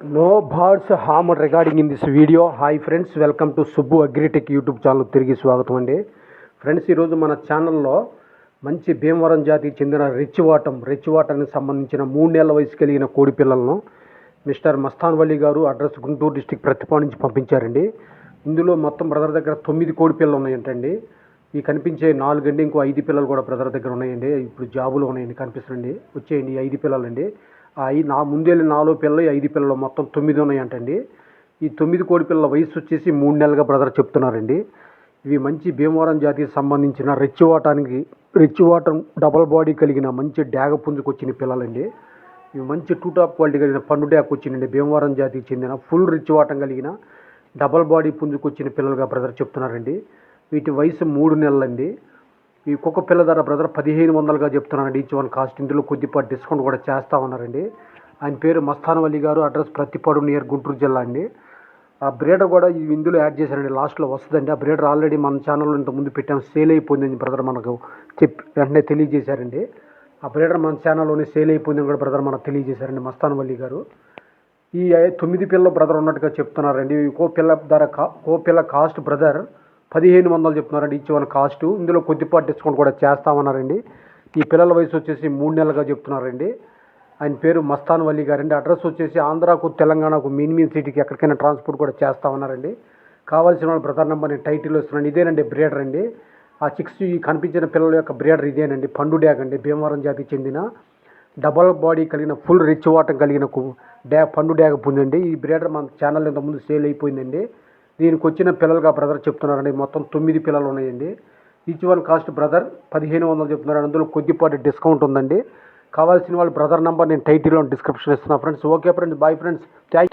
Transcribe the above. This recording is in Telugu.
No birds harm regarding in this video hi friends welcome to Subbu agritech YouTube channel తిరిగి స్వాగతం అండి. ఫ్రెండ్స్ ఈరోజు మన ఛానల్లో మంచి భీమవరం జాతికి చెందిన రిచ్ వాటం రిచ్ వాటానికి సంబంధించిన మూడు నెలల వయసు కలిగిన కోడి పిల్లలను మిస్టర్ మస్తాన్ వలి గారు అడ్రస్ గుంటూరు డిస్టిక్ ప్రతిపా నుంచి పంపించారండి. ఇందులో మొత్తం బ్రదర్ దగ్గర తొమ్మిది కోడి పిల్లలు ఉన్నాయంటండి. ఈ కనిపించే నాలుగండి ఇంకో ఐదు పిల్లలు కూడా బ్రదర్ దగ్గర ఉన్నాయండి. ఇప్పుడు జాబులు ఉన్నాయండి కనిపిస్తుందండి వచ్చేయండి ఐదు పిల్లలండి. ఆ నా ముందెళ్ళి నాలుగు పిల్లలు ఐదు పిల్లలు మొత్తం తొమ్మిది ఉన్నాయంటండి. ఈ తొమ్మిది కోడి పిల్లల వయసు వచ్చేసి మూడు నెలలుగా బ్రదర్ చెప్తున్నారండి. ఇవి మంచి భీమవరం జాతికి సంబంధించిన రిచ్ వాటానికి రిచ్ వాటర్ డబల్ బాడీ కలిగిన మంచి డ్యాగ పుంజుకు వచ్చిన పిల్లలండి. ఇవి మంచి టూ టాప్ క్వాలిటీ కలిగిన పండు డ్యాక్ వచ్చిందండి. భీమవరం జాతికి చెందిన ఫుల్ రిచ్ వాటం కలిగిన డబల్ బాడీ పుంజుకు వచ్చిన పిల్లలుగా బ్రదర్ చెప్తున్నారండి. వీటి వయసు మూడు నెలలండి. ఈ కుక్క పిల్ల ధర బ్రదర్ పదిహేను వందలుగా చెప్తున్నానండి ఈచ్ వన్ కాస్ట్. ఇందులో కొద్దిపాటి డిస్కౌంట్ కూడా చేస్తా ఉన్నారండి. ఆయన పేరు మస్తానవల్లి గారు. అడ్రస్ ప్రతిపాడు నియర్ గుంటూరు జిల్లా అండి. ఆ బ్రేడర్ కూడా ఈ ఇందులో యాడ్ చేశారండి. లాస్ట్లో వస్తుందండి. ఆ బ్రేడర్ ఆల్రెడీ మన ఛానల్లో ఇంత ముందు పెట్టాం. సేల్ అయిపోయిందని బ్రదర్ మనకు. చెప్పి వెంటనే తెలియజేశారండి. ఆ బ్రేడర్ మన ఛానల్లోనే సేల్ అయిపోయిందని కూడా బ్రదర్ మనకు తెలియజేశారండి మస్తానవల్లి గారు. ఈ తొమ్మిది పిల్లల బ్రదర్ ఉన్నట్టుగా చెప్తున్నారండి. ఈ కో పిల్ల ధర కా కో పిల్ల కాస్ట్ బ్రదర్ పదిహేను వందలు చెప్తున్నారండి ఇచ్చి వన్ కాస్ట్ ఇందులో కొద్దిపాటి డిస్కౌంట్ కూడా చేస్తామన్నారండి. ఈ పిల్లల వయసు వచ్చేసి మూడు నెలలుగా చెప్తున్నారండి. ఆయన పేరు మస్తాన్ వల్లి గారండి. అడ్రస్ వచ్చేసి ఆంధ్రాకు తెలంగాణకు మీన్ మీన్ సిటీకి ఎక్కడికైనా ట్రాన్స్పోర్ట్ కూడా చేస్తామన్నారండి. కావాల్సిన వాళ్ళ బ్రదర్ నెంబర్ నేను టైటిల్ వస్తున్నాను ఇదేనండి బ్రేడర్ అండి. ఆ చిక్స్ కనిపించిన పిల్లల యొక్క బ్రేడర్ ఇదేనండి. పండు డ్యాగ్ అండి. భీమవరం జాతికి చెందిన. డబల్ బాడీ కలిగిన ఫుల్ రిచ్ వాటర్ కలిగిన డ్యాగ్ డ్యా పండు డ్యాగ్ పుంజండి ఈ బ్రేడర్ మన ఛానల్ ఇంతకుముందు సేల్ అయిపోయిందండి. దీనికి వచ్చిన పిల్లలుగా బ్రదర్ చెప్తున్నారండి. మొత్తం తొమ్మిది పిల్లలు ఉన్నాయండి. ఈచ్ వన్ కాస్ట్ బ్రదర్ పదిహేను వందలు చెప్తున్నారు. అందులో కొద్దిపాటి డిస్కౌంట్ ఉందండి. కావాల్సిన వాళ్ళ బ్రదర్ నెంబర్ నేను టైటిల్లో డిస్క్రిప్షన్ ఇస్తున్నా. Friends okay friends bye friends thank